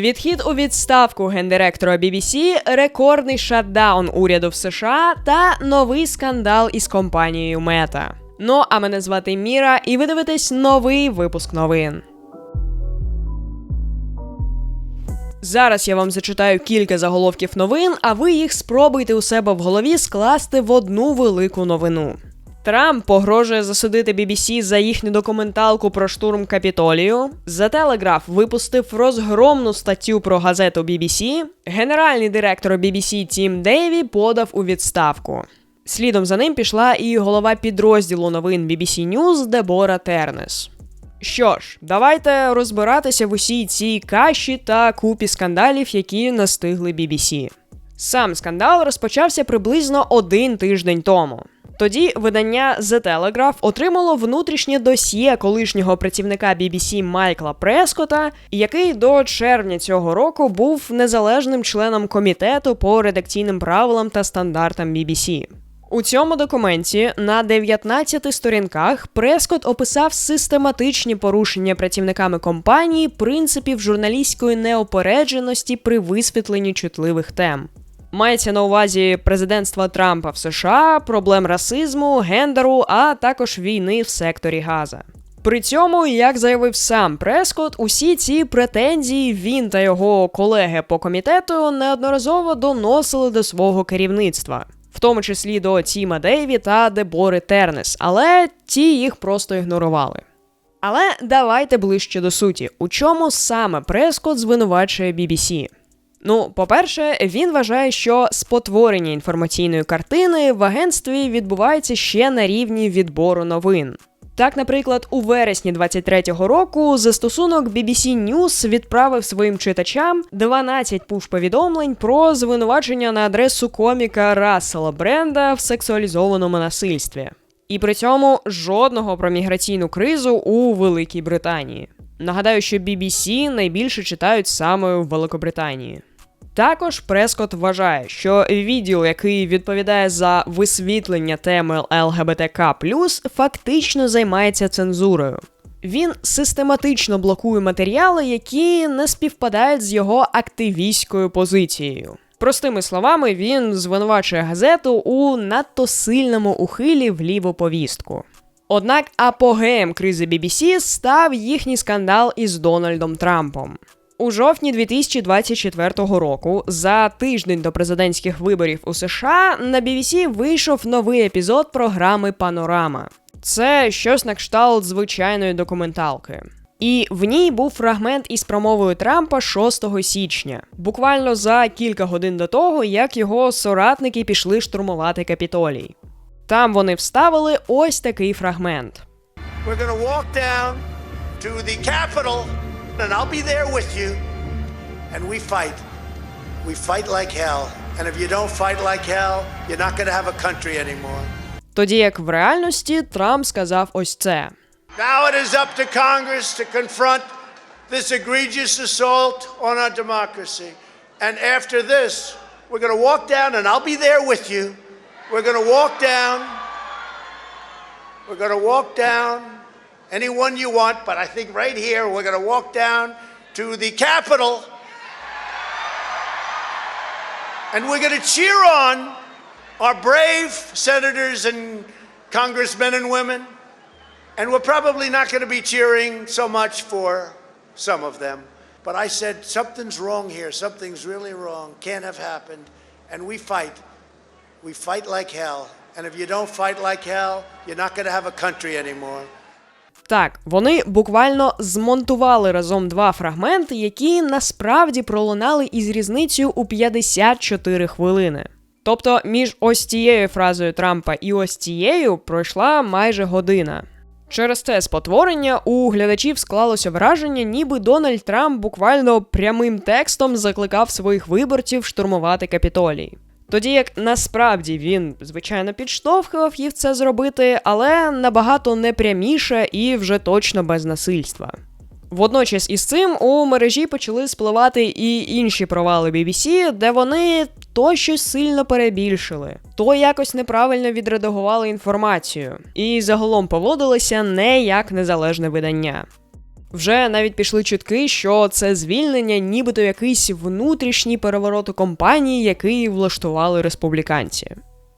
Відхід у відставку гендиректора BBC, рекордний шатдаун уряду в США та новий скандал із компанією Мета. Ну а мене звати Міра, і ви дивитесь новий випуск новин. Зараз я вам зачитаю кілька заголовків новин, а ви їх спробуйте у себе в голові скласти в одну велику новину. Трамп погрожує засудити BBC за їхню документалку про штурм Капітолію. За Телеграф випустив розгромну статтю про газету BBC. Генеральний директор BBC Тім Дейві подав у відставку. Слідом за ним пішла і голова підрозділу новин BBC News Дебора Тернес. Що ж, давайте розбиратися в усій цій каші та купі скандалів, які настигли BBC. Сам скандал розпочався приблизно один тиждень тому. Тоді видання The Telegraph отримало внутрішнє досьє колишнього працівника BBC Майкла Прескота, який до червня цього року був незалежним членом комітету по редакційним правилам та стандартам BBC. У цьому документі на 19 сторінках Прескот описав систематичні порушення працівниками компанії принципів журналістської неопередженості при висвітленні чутливих тем. Мається на увазі президентства Трампа в США, проблем расизму, гендеру, а також війни в секторі Газа. При цьому, як заявив сам Прескот, усі ці претензії він та його колеги по комітету неодноразово доносили до свого керівництва, в тому числі до Тіма Дейві та Дебори Тернес, але ті їх просто ігнорували. Але давайте ближче до суті, у чому саме Прескот звинувачує BBC. Ну, по-перше, він вважає, що спотворення інформаційної картини в агентстві відбувається ще на рівні відбору новин. Так, наприклад, у вересні 23-го року застосунок BBC News відправив своїм читачам 12 пуш-повідомлень про звинувачення на адресу коміка Рассела Бренда в сексуалізованому насильстві. І при цьому жодного про міграційну кризу у Великій Британії. Нагадаю, що BBC найбільше читають саме в Великобританії. Також Прескот вважає, що відділ, який відповідає за висвітлення теми ЛГБТК, фактично займається цензурою. Він систематично блокує матеріали, які не співпадають з його активістською позицією. Простими словами, він звинувачує газету у надто сильному ухилі в ліву повістку. Однак апогеєм кризи BBC став їхній скандал із Дональдом Трампом. У жовтні 2024 року, за тиждень до президентських виборів у США, на BBC вийшов новий епізод програми Панорама. Це щось на кшталт звичайної документалки. І в ній був фрагмент із промовою Трампа 6 січня, буквально за кілька годин до того, як його соратники пішли штурмувати капітолій. Там вони вставили ось такий фрагмент. We're gonna walk down to the Capitol, and I'll be there with you. And we fight. We fight like hell. And if you don't fight like hell, you're not gonna have a country anymore. Тоді як в реальності Трамп сказав ось це. Now it is up to Congress to confront this egregious assault on our democracy. And after this, we're going to walk down, and I'll be there with you. We're going to walk down. We're going to walk down anyone you want, but I think right here, we're going to walk down to the Capitol. And we're going to cheer on our brave senators and congressmen and women. And we're probably not going to be cheering so much for some of them. But I said, something's wrong here. Something's really wrong. Can't have happened. And we fight. We fight like hell. And if you don't fight like hell, you're not going to have a country anymore. Так, вони буквально змонтували разом два фрагменти, які насправді пролунали із різницею у 54 хвилини. Тобто між ось тією фразою Трампа і ось тією пройшла майже година. Через це спотворення у глядачів склалося враження, ніби Дональд Трамп буквально прямим текстом закликав своїх виборців штурмувати капітолій. Тоді як насправді він, звичайно, підштовхував їх це зробити, але набагато непряміше і вже точно без насильства. Водночас із цим у мережі почали спливати і інші провали BBC, де вони то щось сильно перебільшили, то якось неправильно відредагували інформацію, і загалом поводилися не як незалежне видання. Вже навіть пішли чутки, що це звільнення, нібито якийсь внутрішній переворот у компанії, який влаштували республіканці.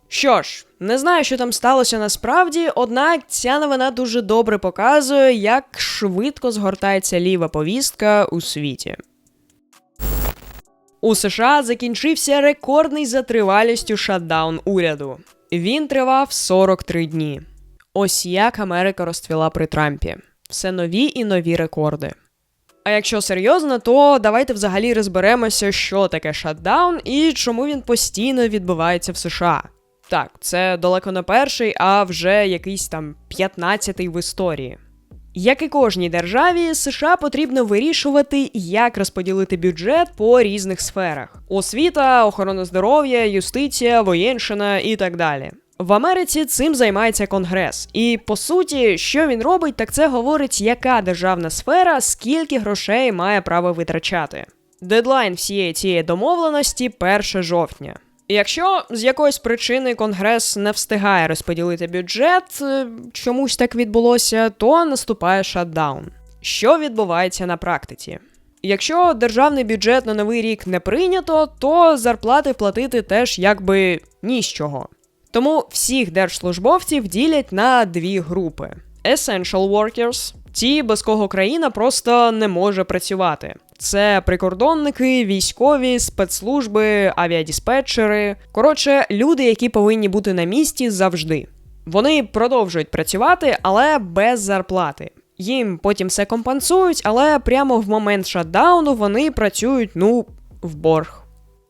Що ж, не знаю, що там сталося насправді, однак ця новина дуже добре показує, як швидко згортається ліва повістка у світі. У США закінчився рекордний за тривалістю шатдаун уряду. Він тривав 43 дні. Ось як Америка розцвіла при Трампі. Все нові і нові рекорди. А якщо серйозно, то давайте взагалі розберемося, що таке шатдаун і чому він постійно відбувається в США. Так, це далеко не перший, а вже якийсь там 15-й в історії. Як і кожній державі, США потрібно вирішувати, як розподілити бюджет по різних сферах: освіта, охорона здоров'я, юстиція, воєнщина і так далі. В Америці цим займається Конгрес, і по суті, що він робить, так це говорить, яка державна сфера скільки грошей має право витрачати. Дедлайн всієї цієї домовленості 1 жовтня. Якщо з якоїсь причини Конгрес не встигає розподілити бюджет, е, чомусь так відбулося, то наступає шатдаун. Що відбувається на практиці? Якщо державний бюджет на новий рік не прийнято, то зарплати платити теж якби ні з чого. Тому всіх держслужбовців ділять на дві групи: Essential Workers – ті, без кого країна просто не може працювати. Це прикордонники, військові, спецслужби, авіадіспетчери. Коротше, люди, які повинні бути на місці завжди. Вони продовжують працювати, але без зарплати. Їм потім все компенсують, але прямо в момент шатдауну вони працюють, ну, в борг.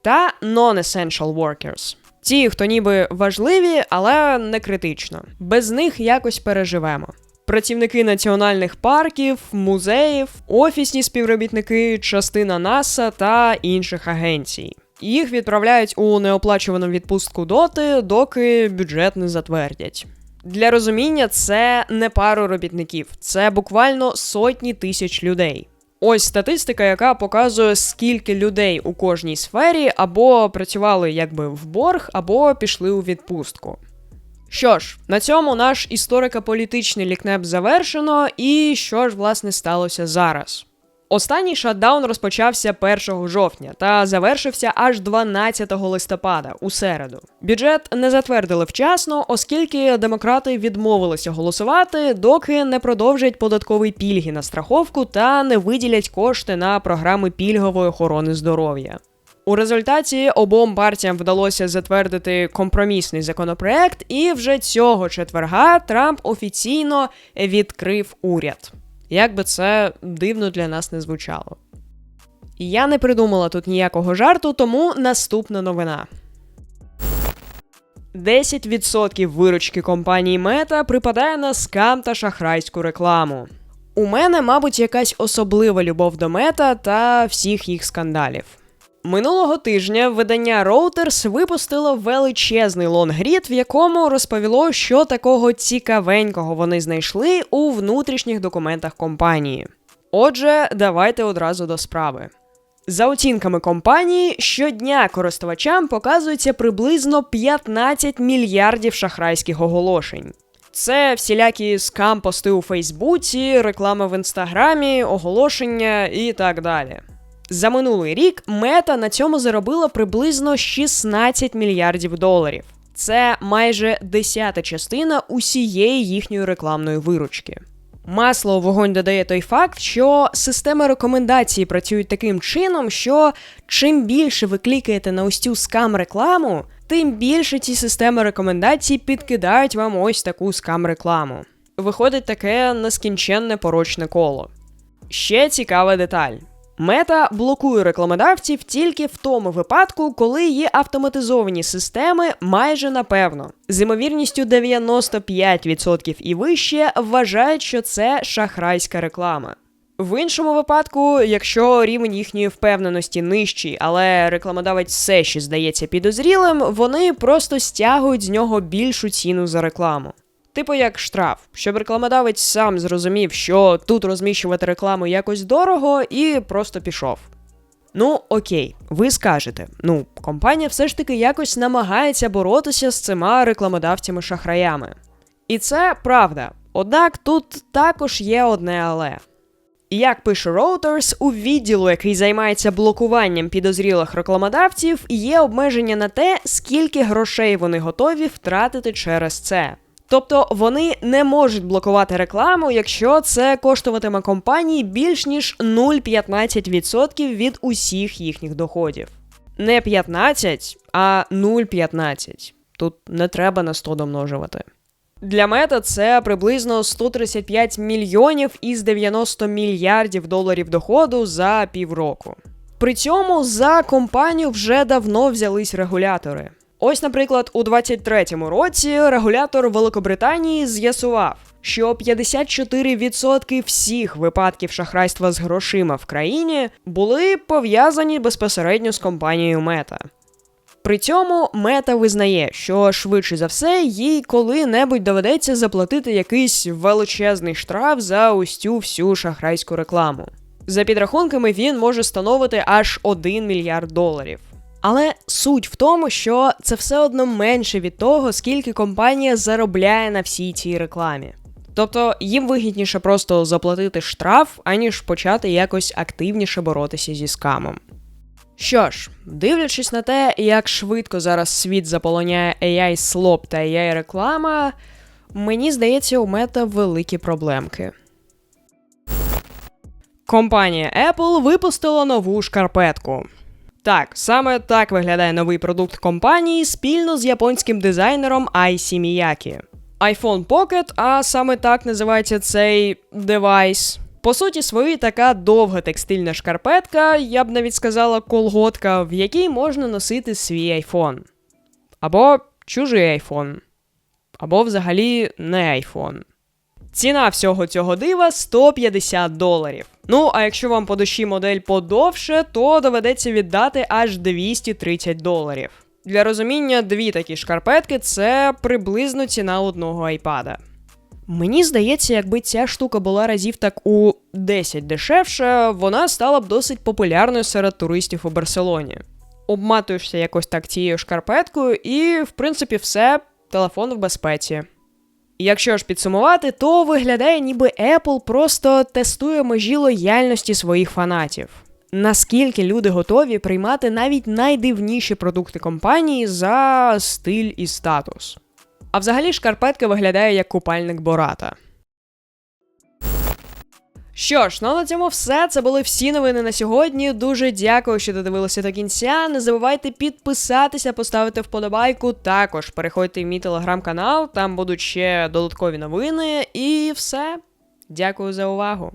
Та non-essential workers. Ті, хто ніби важливі, але не критично. Без них якось переживемо. Працівники національних парків, музеїв, офісні співробітники, частина НАСА та інших агенцій. Їх відправляють у неоплачувану відпустку доти, доки бюджет не затвердять. Для розуміння, це не пару робітників, це буквально сотні тисяч людей. Ось статистика, яка показує, скільки людей у кожній сфері або працювали якби в борг, або пішли у відпустку. Що ж, на цьому наш історико-політичний лікнеп завершено, і що ж власне сталося зараз? Останній шатдаун розпочався 1 жовтня та завершився аж 12 листопада у середу. Бюджет не затвердили вчасно, оскільки демократи відмовилися голосувати, доки не продовжать податкові пільги на страховку та не виділять кошти на програми пільгової охорони здоров'я. У результаті обом партіям вдалося затвердити компромісний законопроект, і вже цього четверга Трамп офіційно відкрив уряд. Як би це дивно для нас не звучало. Я не придумала тут ніякого жарту, тому наступна новина. 10% виручки компанії Мета припадає на скам та шахрайську рекламу. У мене, мабуть, якась особлива любов до мета та всіх їх скандалів. Минулого тижня видання Reuters випустило величезний лонгрід, в якому розповіло, що такого цікавенького вони знайшли у внутрішніх документах компанії. Отже, давайте одразу до справи. За оцінками компанії, щодня користувачам показується приблизно 15 мільярдів шахрайських оголошень. Це всілякі скам-пости у Фейсбуці, реклама в інстаграмі, оголошення і так далі. За минулий рік мета на цьому заробила приблизно 16 мільярдів доларів. Це майже десята частина усієї їхньої рекламної виручки. Масло у вогонь додає той факт, що системи рекомендацій працюють таким чином, що чим більше ви клікаєте на ось цю скам-рекламу, тим більше ці системи рекомендацій підкидають вам ось таку скам-рекламу. Виходить таке нескінченне порочне коло. Ще цікава деталь. Мета блокує рекламодавців тільки в тому випадку, коли є автоматизовані системи майже напевно. З ймовірністю 95% і вище вважають, що це шахрайська реклама. В іншому випадку, якщо рівень їхньої впевненості нижчий, але рекламодавець все ще здається підозрілим, вони просто стягують з нього більшу ціну за рекламу. Типу як штраф, щоб рекламодавець сам зрозумів, що тут розміщувати рекламу якось дорого, і просто пішов. Ну, окей, ви скажете, ну, компанія все ж таки якось намагається боротися з цими рекламодавцями-шахраями. І це правда. Однак тут також є одне але. І як пише Reuters, у відділу, який займається блокуванням підозрілих рекламодавців, є обмеження на те, скільки грошей вони готові втратити через це. Тобто вони не можуть блокувати рекламу, якщо це коштуватиме компанії більш ніж 0,15% від усіх їхніх доходів. Не 15, а 0,15. Тут не треба на 100 домножувати. Для мета це приблизно 135 мільйонів із 90 мільярдів доларів доходу за півроку. При цьому за компанію вже давно взялись регулятори. Ось, наприклад, у 23-му році регулятор Великобританії з'ясував, що 54% всіх випадків шахрайства з грошима в країні були пов'язані безпосередньо з компанією Мета. При цьому мета визнає, що швидше за все їй коли-небудь доведеться заплатити якийсь величезний штраф за ось цю всю шахрайську рекламу. За підрахунками він може становити аж 1 мільярд доларів. Але суть в тому, що це все одно менше від того, скільки компанія заробляє на всій цій рекламі. Тобто їм вигідніше просто заплатити штраф, аніж почати якось активніше боротися зі скамом. Що ж, дивлячись на те, як швидко зараз світ заполоняє AI слоп та AI реклама, мені здається, у мета великі проблемки. Компанія Apple випустила нову шкарпетку. Так, саме так виглядає новий продукт компанії спільно з японським дизайнером Айсі Міякі. iPhone Pocket, а саме так називається цей девайс. По суті, своїй така довга текстильна шкарпетка, я б навіть сказала колготка, в якій можна носити свій айфон. Або чужий айфон. Або взагалі не айфон. Ціна всього цього дива 150 доларів. Ну, а якщо вам по душі модель подовше, то доведеться віддати аж 230 доларів. Для розуміння, дві такі шкарпетки це приблизно ціна одного айпада. Мені здається, якби ця штука була разів так у 10 дешевше, вона стала б досить популярною серед туристів у Барселоні. Обматуєшся якось так цією шкарпеткою, і, в принципі, все, телефон в безпеці. Якщо ж підсумувати, то виглядає, ніби Apple просто тестує межі лояльності своїх фанатів. Наскільки люди готові приймати навіть найдивніші продукти компанії за стиль і статус. А взагалі шкарпетка виглядає як купальник Бората. Що ж, ну на цьому все. Це були всі новини на сьогодні. Дуже дякую, що додивилися до кінця. Не забувайте підписатися, поставити вподобайку. Також переходьте в мій телеграм-канал, там будуть ще додаткові новини. І все. Дякую за увагу.